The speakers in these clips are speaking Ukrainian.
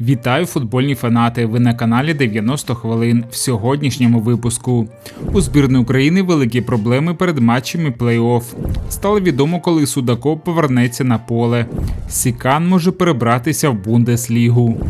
Вітаю футбольні фанати! Ви на каналі 90 хвилин в сьогоднішньому випуску. У збірної України великі проблеми перед матчами плей-офф. Стало відомо, коли Судаков повернеться на поле. Сікан може перебратися в Бундеслігу.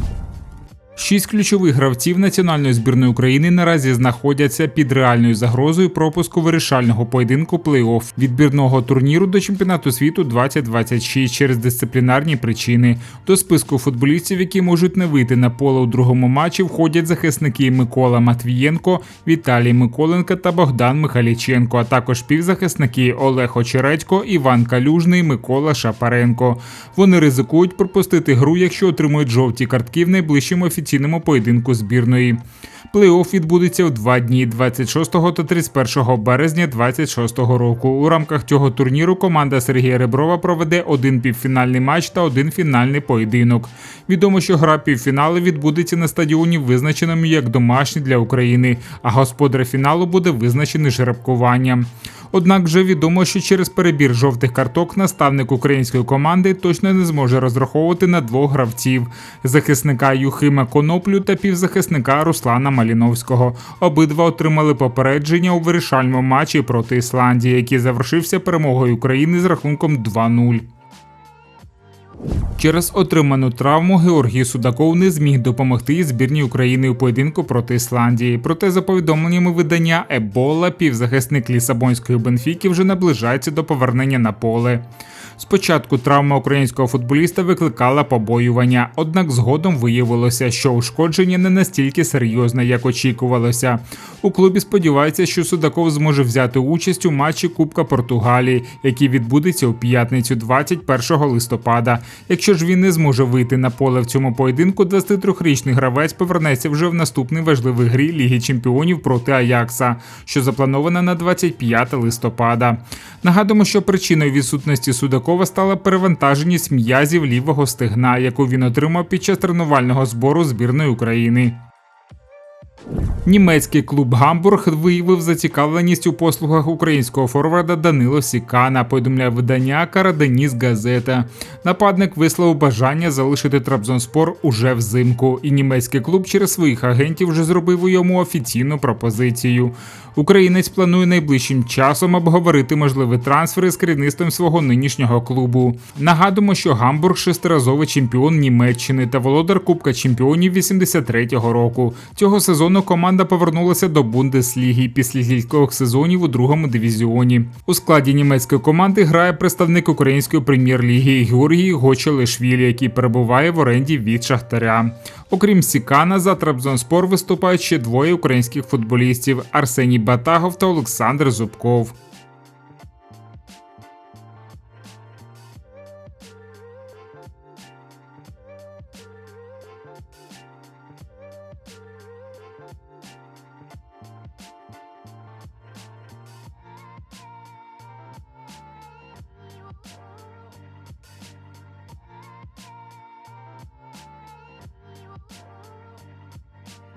Шість ключових гравців національної збірної України наразі знаходяться під реальною загрозою пропуску вирішального поєдинку плей-офф відбірного турніру до чемпіонату світу 2026 через дисциплінарні причини. До списку футболістів, які можуть не вийти на поле у другому матчі, входять захисники Микола Матвієнко, Віталій Миколенко та Богдан Михайліченко, а також півзахисники Олег Очередько, Іван Калюжний, Микола Шапаренко. Вони ризикують пропустити гру, якщо отримують жовті картки в найближчому офіційному поєдинку збірної. Плей-офф відбудеться у два дні 26 та 31 березня 2026 року. У рамках цього турніру команда Сергія Реброва проведе один півфінальний матч та один фінальний поєдинок. Відомо, що гра півфіналу відбудеться на стадіоні, визначеному як домашній для України, а господар фіналу буде визначений жеребкуванням. Однак вже відомо, що через перебір жовтих карток наставник української команди точно не зможе розраховувати на двох гравців: захисника Юхима Коноплю та півзахисника Руслана Маліновського. Обидва отримали попередження у вирішальному матчі проти Ісландії, який завершився перемогою України з рахунком 2-0. Через отриману травму Георгій Судаков не зміг допомогти збірній України у поєдинку проти Ісландії. Проте, за повідомленнями видання Ебола, півзахисник Лісабонської Бенфіки вже наближається до повернення на поле. Спочатку травма українського футболіста викликала побоювання, однак згодом виявилося, що ушкодження не настільки серйозне, як очікувалося. У клубі сподіваються, що Судаков зможе взяти участь у матчі Кубка Португалії, який відбудеться у п'ятницю, 21 листопада. Якщо ж він не зможе вийти на поле в цьому поєдинку, 23-річний гравець повернеться вже в наступній важливій грі Ліги Чемпіонів проти Аякса, що запланована на 25 листопада. Нагадуємо, що причиною відсутності Судакова стала перевантаженість м'язів лівого стегна, яку він отримав під час тренувального збору збірної України. Німецький клуб Гамбург виявив зацікавленість у послугах українського форварда Данило Сікана. Повідомляє видання Караденіс Газета. Нападник висловив бажання залишити Трабзонспор уже взимку, і німецький клуб через своїх агентів вже зробив йому офіційну пропозицію. Українець планує найближчим часом обговорити можливі трансфери з керівництвом свого нинішнього клубу. Нагадуємо, що Гамбург шестиразовий чемпіон Німеччини та володар Кубка чемпіонів 83-го року. Цього сезону команда повернулася до Бундесліги після кількох сезонів у другому дивізіоні. У складі німецької команди грає представник української прем'єр-ліги Георгій Гочелешвілі, який перебуває в оренді від Шахтаря. Окрім Сікана, за Трабзонспор виступають ще двоє українських футболістів Арсеній Батагов та Олександр Зубков.